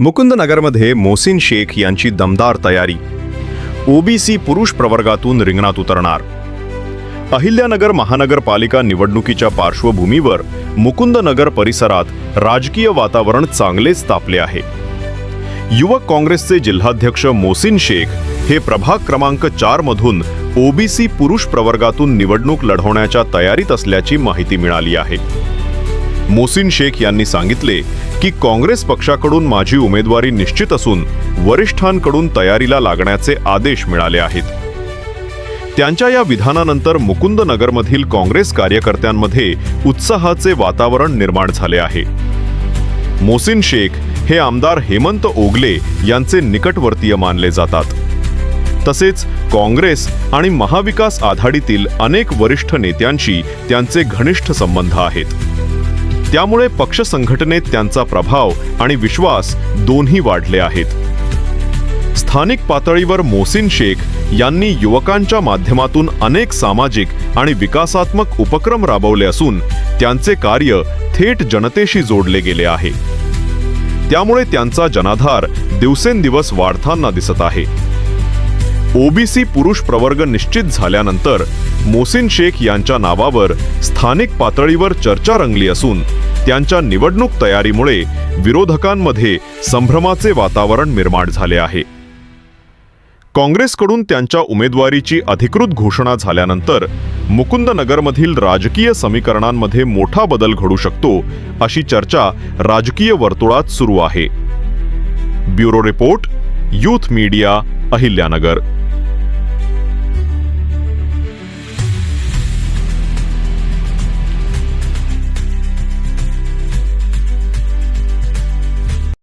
मुकुंदनगरमध्ये Mosin Shaikh यांची दमदार तयारी. ओबीसी पुरुष प्रवर्गातून रिंगणात उतरणार. अहिल्यानगर महानगरपालिका निवडणुकीच्या पार्श्वभूमीवर मुकुंदनगर परिसरात राजकीय वातावरण चांगलेच तापले आहे. युवक काँग्रेसचे जिल्हाध्यक्ष मोसिन शेख हे प्रभाग क्रमांक चारमधून ओबीसी पुरुष प्रवर्गातून निवडणूक लढवण्याच्या तयारीत असल्याची माहिती मिळाली आहे. मोसिन शेख यांनी सांगितले की काँग्रेस पक्षाकडून माझी उमेदवारी निश्चित असून वरिष्ठांकडून तयारीला लागण्याचे आदेश मिळाले आहेत. त्यांच्या या विधानानंतर मुकुंदनगरमधील काँग्रेस कार्यकर्त्यांमध्ये उत्साहाचे वातावरण निर्माण झाले आहे. मोसिन शेख हे आमदार हेमंत ओगले यांचे निकटवर्तीय मानले जातात. तसेच काँग्रेस आणि महाविकास आघाडीतील अनेक वरिष्ठ नेत्यांशी त्यांचे घनिष्ठ संबंध आहेत. त्यामुळे पक्ष संघटनेत त्यांचा प्रभाव आणि विश्वास दोन्ही वाढले आहेत. स्थानिक पातळीवर मोसिन शेख यांनी युवकांच्या माध्यमातून अनेक सामाजिक आणि विकासात्मक उपक्रम राबवले असून त्यांचे कार्य थेट जनतेशी जोडले गेले आहे. त्यामुळे त्यांचा जनाधार दिवसेंदिवस वाढताना दिसत आहे. ओबीसी पुरुष प्रवर्ग निश्चित झाल्यानंतर मोसिन शेख यांच्या नावावर स्थानिक पातळीवर चर्चा रंगली असून त्यांच्या निवडणूक तयारीमुळे विरोधकांमध्ये संभ्रमाचे वातावरण निर्माण झाले आहे. काँग्रेसकडून त्यांच्या उमेदवारीची अधिकृत घोषणा झाल्यानंतर मुकुंदनगरमधील राजकीय समीकरणांमध्ये मोठा बदल घडू शकतो अशी चर्चा राजकीय वर्तुळात सुरू आहे. Bureau report youth media Ahilyanagar.